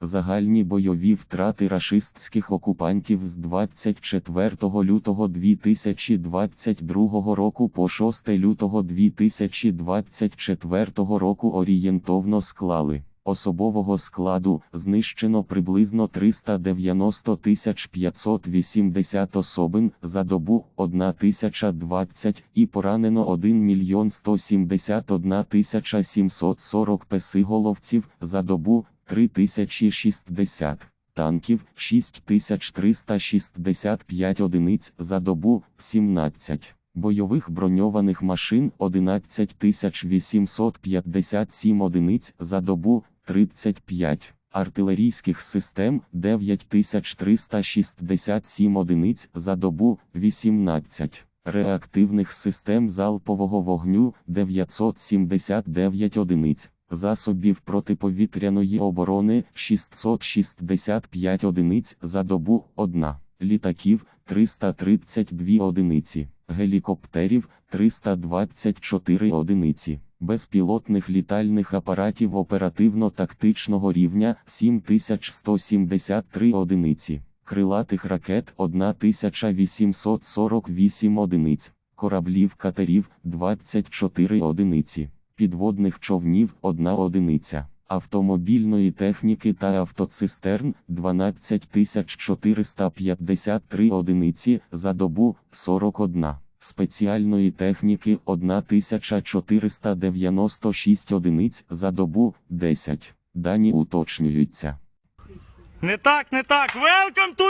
Загальні бойові втрати рашистських окупантів з 24 лютого 2022 року по 6 лютого 2024 року орієнтовно склали. Особового складу знищено приблизно 390 580 особин за добу 1020 і поранено 1 мільйон 171 740 песиголовців за добу 3060 танків 6365 одиниць за добу 17 бойових броньованих машин 11857 одиниць за добу 35 артилерійських систем 9367 одиниць за добу 18 реактивних систем залпового вогню 979 одиниць засобів протиповітряної оборони 665 одиниць за добу 1, літаків 332 одиниці, гелікоптерів 324 одиниці, безпілотних літальних апаратів оперативно-тактичного рівня 7173 одиниці, крилатих ракет 1848 одиниць, кораблів катерів 24 одиниці підводних човнів 1 одиниця, автомобільної техніки та автоцистерн 12453 одиниці за добу 41, спеціальної техніки 1496 одиниць за добу 10. Дані уточнюються. Не так, не так. Welcome to